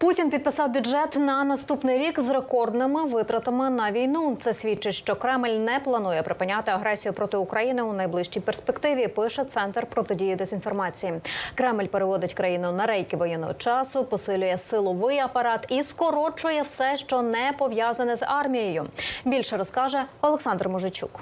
Путін підписав бюджет на наступний рік з рекордними витратами на війну. Це свідчить, що Кремль не планує припиняти агресію проти України у найближчій перспективі. Пише центр протидії дезінформації. Кремль переводить країну на рейки воєнного часу, посилює силовий апарат і скорочує все, що не пов'язане з армією. Більше розкаже Олександр Мужичук.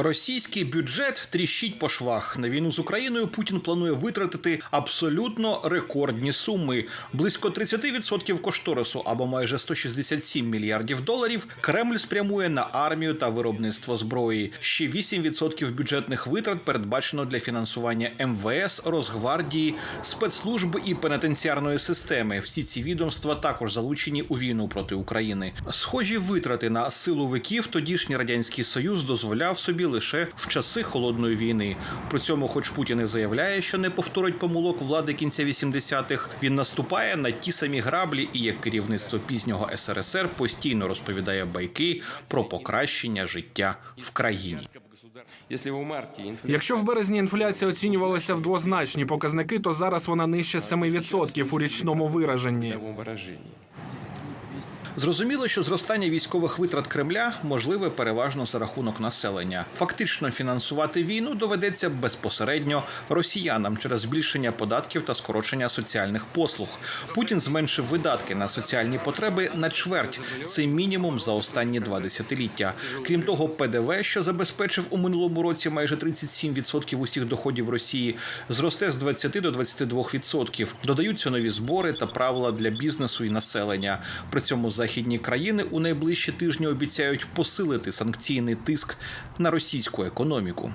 Російський бюджет тріщить по швах. На війну з Україною Путін планує витратити абсолютно рекордні суми. Близько 30% кошторису або майже 167 мільярдів доларів Кремль спрямує на армію та виробництво зброї. Ще 8% бюджетних витрат передбачено для фінансування МВС, Росгвардії, спецслужб і пенітенціарної системи. Всі ці відомства також залучені у війну проти України. Схожі витрати на силовиків тодішній радянський союз дозволяв собі лише в часи холодної війни. При цьому, хоч Путін і заявляє, що не повторить помилок влади кінця 80-х, він наступає на ті самі граблі, і як керівництво пізнього СРСР постійно розповідає байки про покращення життя в країні. Если в Якщо в березні інфляція оцінювалася в двозначні показники, то зараз вона нижче 7% у річному вираженні. Новом. Зрозуміло, що зростання військових витрат Кремля можливе переважно за рахунок населення. Фактично фінансувати війну доведеться безпосередньо росіянам через збільшення податків та скорочення соціальних послуг. Путін зменшив видатки на соціальні потреби на чверть. Це мінімум за останні два десятиліття. Крім того, ПДВ, що забезпечив у минулому році майже 37% усіх доходів Росії, зросте з 20 до 22%. Додаються нові збори та правила для бізнесу і населення. При цьому західні країни у найближчі тижні обіцяють посилити санкційний тиск на російську економіку.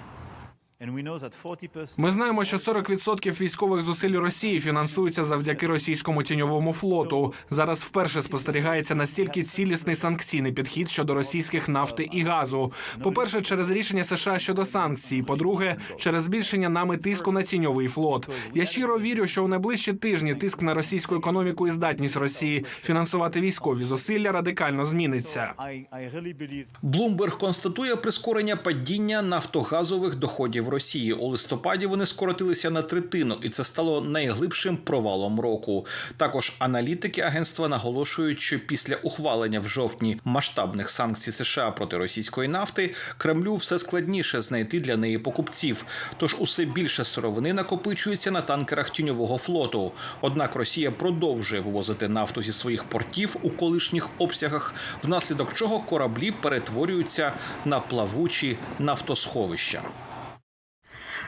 Ми знаємо, що 40% військових зусиль Росії фінансуються завдяки російському тіньовому флоту. Зараз вперше спостерігається настільки цілісний санкційний підхід щодо російських нафти і газу. По-перше, через рішення США щодо санкцій. По-друге, через збільшення нами тиску на тіньовий флот. Я щиро вірю, що у найближчі тижні тиск на російську економіку і здатність Росії фінансувати військові зусилля радикально зміниться. I, I really believe Блумберг констатує прискорення падіння нафтогазових доходів Росії. У листопаді вони скоротилися на третину, і це стало найглибшим провалом року. Також аналітики агентства наголошують, що після ухвалення в жовтні масштабних санкцій США проти російської нафти Кремлю все складніше знайти для неї покупців. Тож усе більше сировини накопичується на танкерах тіньового флоту. Однак Росія продовжує вивозити нафту зі своїх портів у колишніх обсягах, внаслідок чого кораблі перетворюються на плавучі нафтосховища.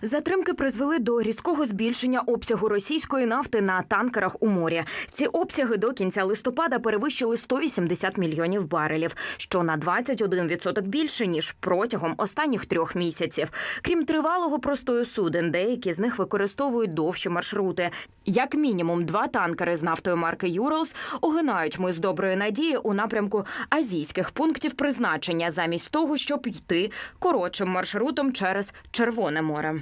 Затримки призвели до різкого збільшення обсягу російської нафти на танкерах у морі. Ці обсяги до кінця листопада перевищили 180 мільйонів барелів, що на 21% більше ніж протягом останніх трьох місяців. Крім тривалого простою суден, деякі з них використовують довші маршрути. Як мінімум, два танкери з нафтою марки Юралс огинають ми з доброї надії у напрямку азійських пунктів призначення, замість того, щоб йти коротшим маршрутом через Червоне море.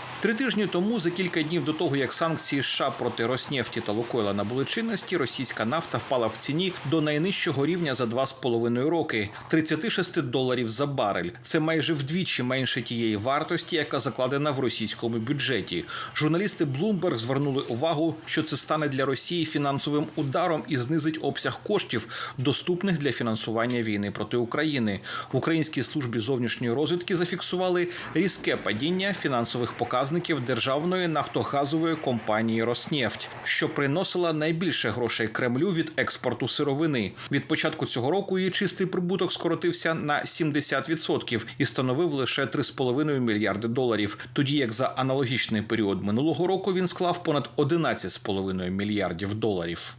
Три тижні тому, за кілька днів до того, як санкції США проти Роснефті та Лукойла набули чинності, російська нафта впала в ціні до найнижчого рівня за два з половиною роки 36 доларів за барель. Це майже вдвічі менше тієї вартості, яка закладена в російському бюджеті. Журналісти Bloomberg звернули увагу, що це стане для Росії фінансовим ударом і знизить обсяг коштів, доступних для фінансування війни проти України. В українській службі зовнішньої розвідки зафіксували різке падіння фінансових показників державної нафтогазової компанії Роснефть, що приносила найбільше грошей Кремлю від експорту сировини. Від початку цього року її чистий прибуток скоротився на 70% і становив лише 3,5 мільярди доларів. Тоді як за аналогічний період минулого року він склав понад 11,5 мільярдів доларів.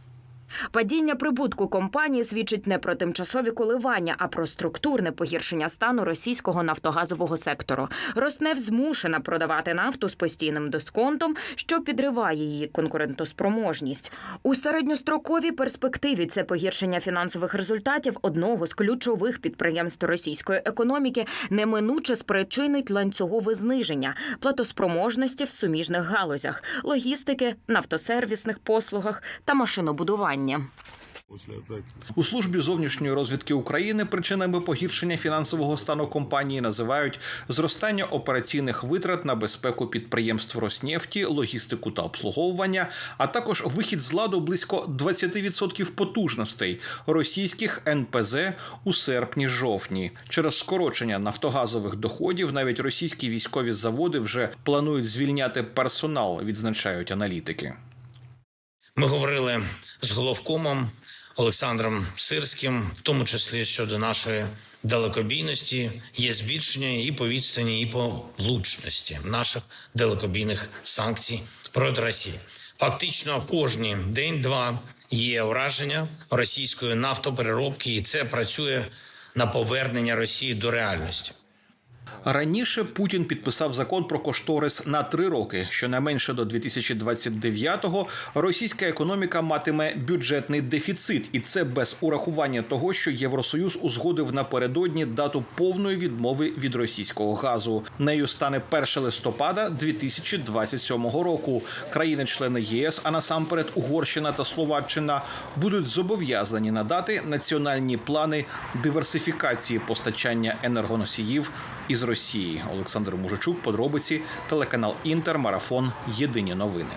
Падіння прибутку компанії свідчить не про тимчасові коливання, а про структурне погіршення стану російського нафтогазового сектору. Роснефть змушена продавати нафту з постійним дисконтом, що підриває її конкурентоспроможність. У середньостроковій перспективі це погіршення фінансових результатів одного з ключових підприємств російської економіки неминуче спричинить ланцюгове зниження платоспроможності в суміжних галузях логістики, нафтосервісних послугах та машинобудування. У службі зовнішньої розвідки України причинами погіршення фінансового стану компанії називають зростання операційних витрат на безпеку підприємств Роснефті, логістику та обслуговування, а також вихід з ладу близько 20% потужностей російських НПЗ у серпні-жовтні. Через скорочення нафтогазових доходів навіть російські військові заводи вже планують звільняти персонал, відзначають аналітики. Ми говорили з головкомом Олександром Сирським, в тому числі щодо нашої далекобійності, є збільшення і по відстані, і по влучності наших далекобійних санкцій проти Росії. Фактично, кожні день-два є ураження російської нафтопереробки, і це працює на повернення Росії до реальності. Раніше Путін підписав закон про кошторис на три роки. Щонайменше до 2029-го російська економіка матиме бюджетний дефіцит, і це без урахування того, що Євросоюз узгодив напередодні дату повної відмови від російського газу. Нею стане 1 листопада 2027 року. Країни-члени ЄС, а насамперед Угорщина та Словаччина, будуть зобов'язані надати національні плани диверсифікації постачання енергоносіїв із Росії. Олександр Мужичук, подробиці, телеканал Інтер, марафон. Єдині новини.